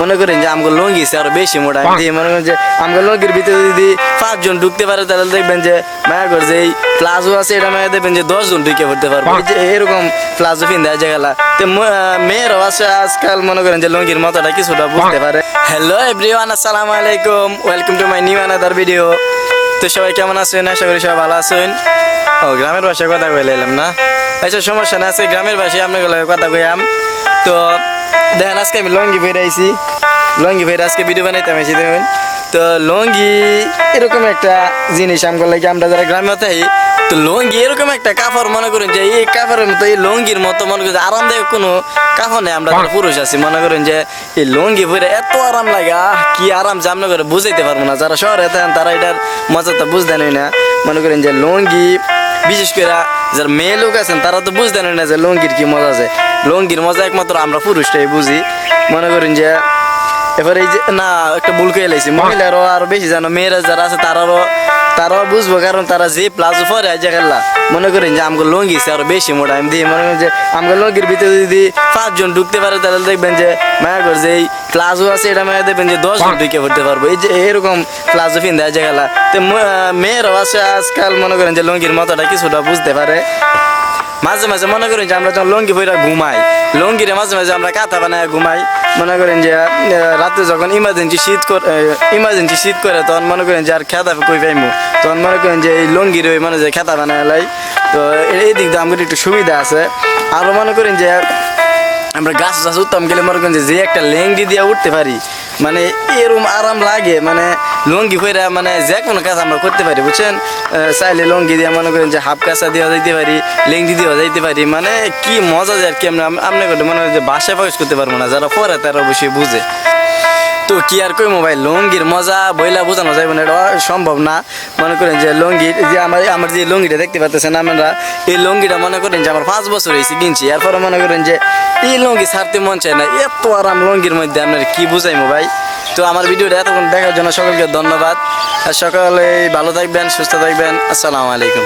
মনে করেন যে আমাকে লঙ্গি আছে আরও বেশি মোটা আমি মনে করেন যে আমাকে লঙ্গির ভিতরে যদি পাঁচজন ঢুকতে পারে তাহলে দেখবেন যে মায়া করে যে এই প্লাজো আছে এটা মায়া দেখবেন যে দশজন ঢুকে পড়তে পারবে। যে এরকম প্লাজো পিন দেওয়া জায়গা তো মেয়েরাও আছে আজকাল মনে করেন যে লঙ্গির মতোটা কিছুটা বুঝতে পারে। হ্যালো এভরিওয়ান আসসালামু আলাইকুম। Welcome to my new another video তো সবাই কেমন আছেন? আশা করি সবাই ভালো আছেন। ও গ্রামের ভাষায় কথা কইলে এলাম না। আচ্ছা সমস্যা না আছে গ্রামের ভাষায় আপনার কথা কইয়াম। তো দেখেন আজকে আমি লঙ্গি বের আইছি। লঙ্গি বের আজকে ভিডিও বানাইতাম আইছি দেখুন। তো লঙ্গি এরকম একটা জিনিস আমগুলো লাগে আমরা যারা গ্রামে থাকি তো লঙ্গি এরকম একটা কাপড় মনে করেন যে এই কাপড়ের মতো এই লঙ্গির মতো মনে করেন আরামদায়ক কোনো কাপড় নেই আমরা পুরুষ আছি মনে করেন যে এই লঙ্গি পরে এত আরাম লাগে আহ, কি আরাম যে আমরা করে বুঝাইতে পারব না। যারা শহরে থাকেন তারা এটার মজাটা বুঝতেন না। মনে করেন যে লঙ্গি বিশেষ করে যারা মেয়ে লোক আছেন, তারা তো বুঝতেন না যে লঙ্গির কি মজা আছে। লঙ্গির মজা একমাত্র আমরা পুরুষটাই বুঝি। মনে করেন যে এবার এই যে, না, একটা ভুল করে লাইছি। মহিলারও আরও বেশি জানো মেয়েরা যারা আছে, তারারও, তারাও বুঝব, কারণ তারা যে প্লাজো পরে আজ গেলা মনে করেন যে আমাকে লঙ্গি আরও বেশি মোটা। আমি দিয়ে মনে করেন যে আমাকে লঙ্গির ভিতরে যদি পাঁচজন ঢুকতে পারে, তাহলে দেখবেন যে মায়া করে যে এই প্লাজো আছে, এটা মায়া দেখবেন যে দশজন ঢুকে পড়তে পারব। এই যে, এরকম প্লাজো পিন দেওয়া গেলা তো মেয়েরাও আছে আজকাল, মনে করেন যে লঙ্গির মতোটা কিছুটা বুঝতে পারে। মাঝে মাঝে মনে করেন যে আমরা যখন লঙ্গি পরে ঘুমাই, লঙ্গিরে মাঝে মাঝে আমরা কাঁথা বানায় ঘুমাই। মনে করেন যে রাতে যখন ইমার্জেন্সি শীত ইমার্জেন্সি শীত করে, তখন মনে করেন যে আর খেতা কই পাইমু? তখন মনে করেন যে এই লঙ্গির ওই মানে যে খেতা বানায় লাই। তো এই দিক দিয়ে একটু সুবিধা আছে। আরও মনে করেন যে, আমরা গাছ গাছ উঠতাম গেলে মনে করেন যে একটা লেংডি দিয়ে উঠতে পারি মানে এরম আরাম লাগে মানে লঙ্গি হয়ে মানে যে কোনো কাজ আমরা করতে পারি, বুঝছেন? চাইলে লঙ্গি দিয়ে মনে করেন যে হাফ কাঁচা দেওয়া যাইতে পারি লেঙ্গি দেওয়া যাইতে পারি মানে কি মজা যায় আর কি আমরা করতে মনে হয় যে বাসায় প্রকাশ করতে পারব না, যারা পরে তারা অবশ্যই বুঝে। তো কি আর কই মোবাইল লুঙ্গির মজা বইলা বোঝানো যাবে না, এটা সম্ভব না। মনে করেন যে লুঙ্গি, যে আমার আমার যে লুঙ্গিটা দেখতে পাচ্ছেন আমরা এই লুঙ্গিটা মনে করেন যে আমার পাঁচ বছর হয়েছে কিনছি। এরপরে মনে করেন যে এই লুঙ্গি ছাড়তে মন চায় না, এত আরাম লুঙ্গির মধ্যে আপনার কি বুঝাইমো ভাই? তো আমার ভিডিওটা এতক্ষণ দেখার জন্য সকলকে ধন্যবাদ। আর সকালে ভালো থাকবেন, সুস্থ থাকবেন। আসসালামু আলাইকুম।